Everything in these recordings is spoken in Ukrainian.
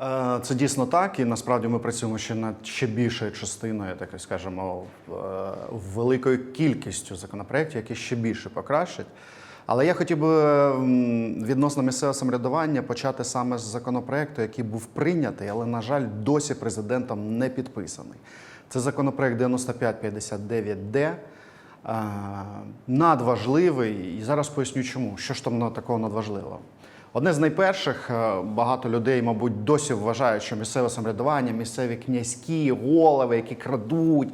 Е, Це дійсно так, і насправді ми працюємо ще над ще більшою частиною, так скажемо, е, великою кількістю законопроєктів, які ще більше покращать. Але я хотів би відносно місцевого самоврядування почати саме з законопроекту, який був прийнятий, але, на жаль, досі президентом не підписаний. Це законопроект 9559Д. е, Надважливий, і зараз поясню чому. Що ж там такого надважливого? Одне з найперших, е, багато людей, мабуть, досі вважають, що місцеве самоврядування, місцеві князькі, голови, які крадуть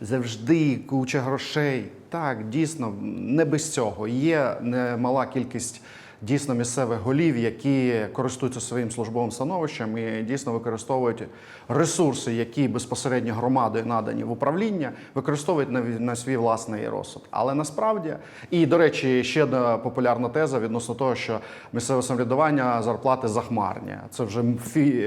завжди куча грошей. Так, дійсно, не без цього. Є немала кількість дійсно місцевих голів, які користуються своїм службовим становищем і дійсно використовують ресурси, які безпосередньо громадою надані в управління, використовують на, на свій власний розсуд. Але насправді, і до речі, ще одна популярна теза відносно того, що місцеве самоврядування зарплати захмарні. Це вже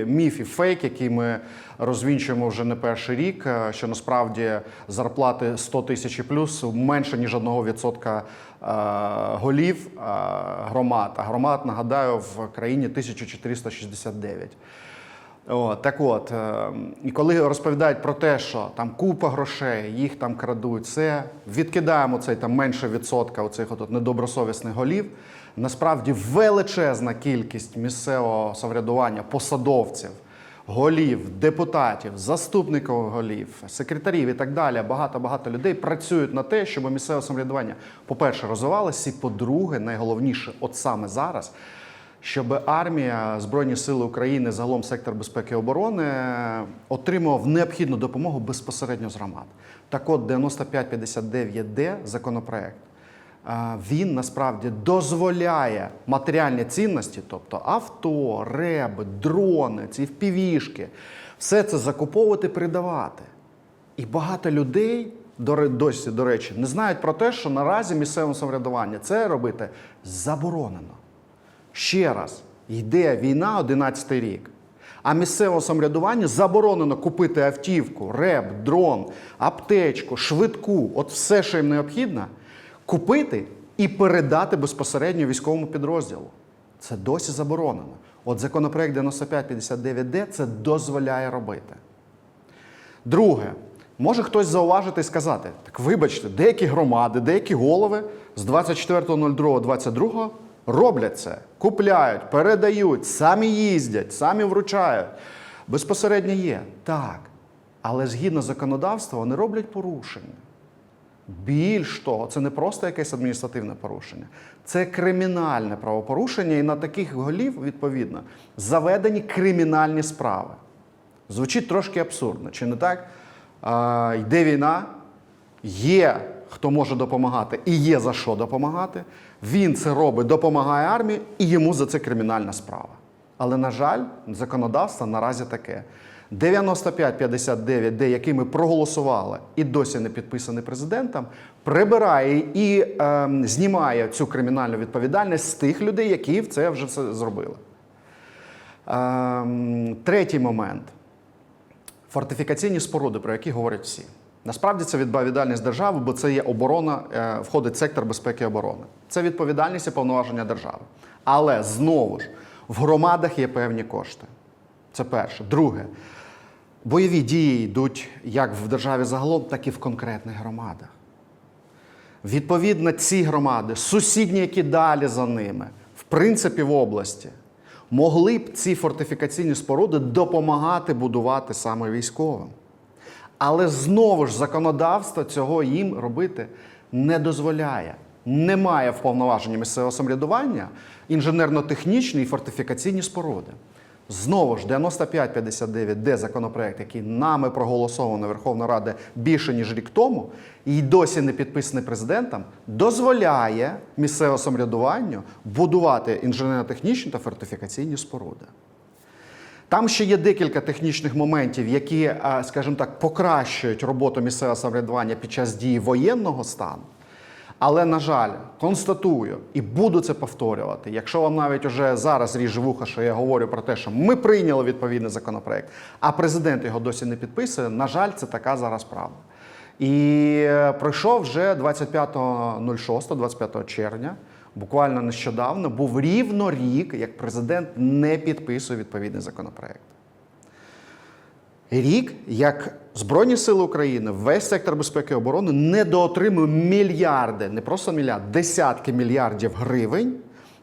міф, і фейк, який ми розвінчуємо вже не перший рік. е, Що насправді зарплати 100 тисяч і плюс менше ніж одного відсотка голів е, громад. А громад нагадаю в країні 1469. О, так от, е, і коли розповідають про те, що там купа грошей, їх там крадуть, це відкидаємо цей там менше відсотка оцих от недобросовісних голів. Насправді величезна кількість місцевого самоврядування, посадовців, голів, депутатів, заступників голів, секретарів і так далі. Багато багато людей працюють на те, щоб місцеве самоврядування, по-перше, розвивалося, і по-друге, найголовніше, от саме зараз щоб армія, Збройні Сили України, загалом сектор безпеки і оборони отримував необхідну допомогу безпосередньо з громад. Так от 9559Д законопроект. Він насправді дозволяє матеріальні цінності, тобто авто, реби, дрони, ці впівішки, все це закуповувати, передавати. І багато людей досі, до речі, не знають про те, що наразі місцевому самоврядуванню це робити заборонено. Ще раз, йде війна 11 рік. А місцевому самоврядуванню заборонено купити автівку, реп, дрон, аптечку, швидку, от все, що їм необхідно, купити і передати безпосередньо військовому підрозділу. Це досі заборонено. От законопроект 9559Д це дозволяє робити. Друге, може хтось зауважити і сказати: так вибачте, деякі громади, деякі голови з 24.02.22 роблять це, купляють, передають, самі їздять, самі вручають. Безпосередньо є. Так. Але згідно законодавства вони роблять порушення. Більш того, це не просто якесь адміністративне порушення, це кримінальне правопорушення, і на таких голів, відповідно, заведені кримінальні справи. Звучить трошки абсурдно, чи не так? А, йде війна, є хто може допомагати і є за що допомагати. Він це робить, допомагає армії, і йому за це кримінальна справа. Але, на жаль, законодавство наразі таке. 9559, де який ми проголосували і досі не підписаний президентом, прибирає і е, знімає цю кримінальну відповідальність з тих людей, які це вже це зробили. Ем, третій момент фортифікаційні споруди, про які говорять всі. Насправді це відповідальність держави, бо це є оборона, е, входить сектор безпеки і оборони. Це відповідальність і повноваження держави. Але знову ж в громадах є певні кошти. Це перше. Друге, бойові дії йдуть як в державі загалом, так і в конкретних громадах. Відповідно, ці громади, сусідні, які далі за ними, в принципі, в області, могли б ці фортифікаційні споруди допомагати будувати саме військовим. Але знову ж законодавство цього їм робити не дозволяє. Немає вповноваження місцевого самоврядування інженерно-технічні і фортифікаційні споруди. Знову ж 9559, де законопроект, який нами проголосовано Верховна Рада більше ніж рік тому, і досі не підписаний президентом, дозволяє місцевому самоврядуванню будувати інженерно-технічні та фортифікаційні споруди. Там ще є декілька технічних моментів, які, скажімо так, покращують роботу місцевого самоврядування під час дії воєнного стану. Але, на жаль, констатую і буду це повторювати. Якщо вам навіть уже зараз ріже вуха, що я говорю про те, що ми прийняли відповідний законопроект, а президент його досі не підписує, на жаль, це така зараз правда. І е, пройшов вже 25.06, 25 червня, буквально нещодавно, був рівно рік, як президент не підписує відповідний законопроект. рік, як Збройні Сили України, весь сектор безпеки і оборони недоотримує мільярди, не просто мільярд, десятки мільярдів гривень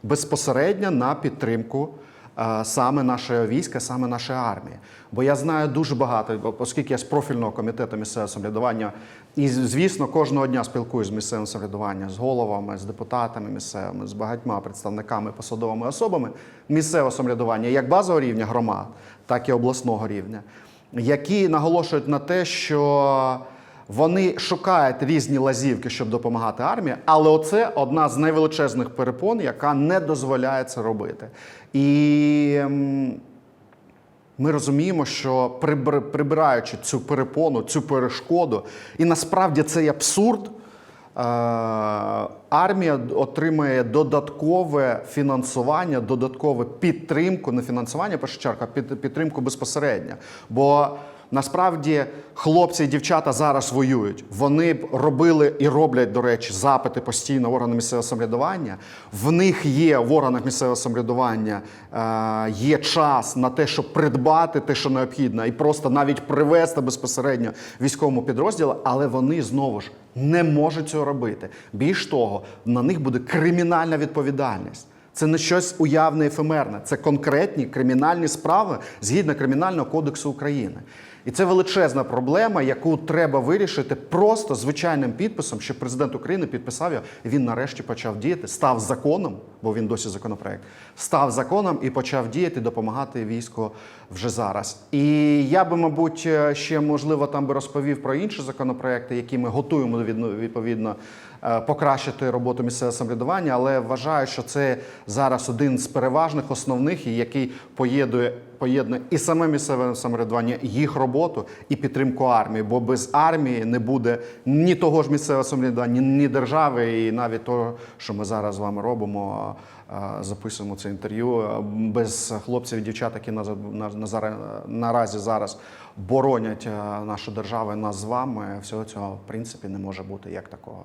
безпосередньо на підтримку е, саме нашого війська, саме нашої армії. Bо я знаю дуже багато, оскільки я з профільного комітету місцевого самоврядування, і звісно, кожного дня спілкуюся з місцевим самоврядуванням, з головами, з депутатами місцевими, з багатьма представниками, посадовими особами місцевого самоврядування, як базового рівня громад, так і обласного рівня, які наголошують на те, що вони шукають різні лазівки, щоб допомагати армії, але оце одна з найвеличезних перепон, яка не дозволяє це робити. І ем, ми розуміємо, що прибираючи цю перепону, цю перешкоду, і насправді цей абсурд. Е, Армія отримує додаткове фінансування, додаткову підтримку, не фінансування, перша чергу, а під- підтримку безпосередньо. Бо насправді хлопці і дівчата зараз воюють. Вони робили і роблять, до речі, запити постійно в органи місцевого самоврядування. В них є в органах місцевого самоврядування е, є час на те, щоб придбати те, що необхідно, і просто навіть привезти безпосередньо військовому підрозділу, але вони знову ж не можуть цього робити. Більш того, на них буде кримінальна відповідальність. Це не щось уявне ефемерне, це конкретні кримінальні справи згідно Кримінального кодексу України. І це величезна проблема, яку треба вирішити просто звичайним підписом, що президент України підписав його, і він нарешті почав діяти, став законом, бо він досі законопроект, став законом і почав діяти, допомагати війську вже зараз. І я би, мабуть, ще можливо там би розповів про інші законопроекти, які ми готуємо відно- відповідно е, покращити роботу місцевого самоврядування, але вважаю, що це зараз один з переважних основних, який поєднує, поєднує і саме місцеве самоврядування, їх роботу і підтримку армії. Бо без армії не буде ні того ж місцевого самоврядування, ні, держави, і навіть того, що ми зараз з вами робимо. е, Записуємо це інтерв'ю е, без хлопців і дівчат, які на, на, на, наразі зараз боронять е, нашу державу і нас з вами. Всього цього в принципі не може бути як такого.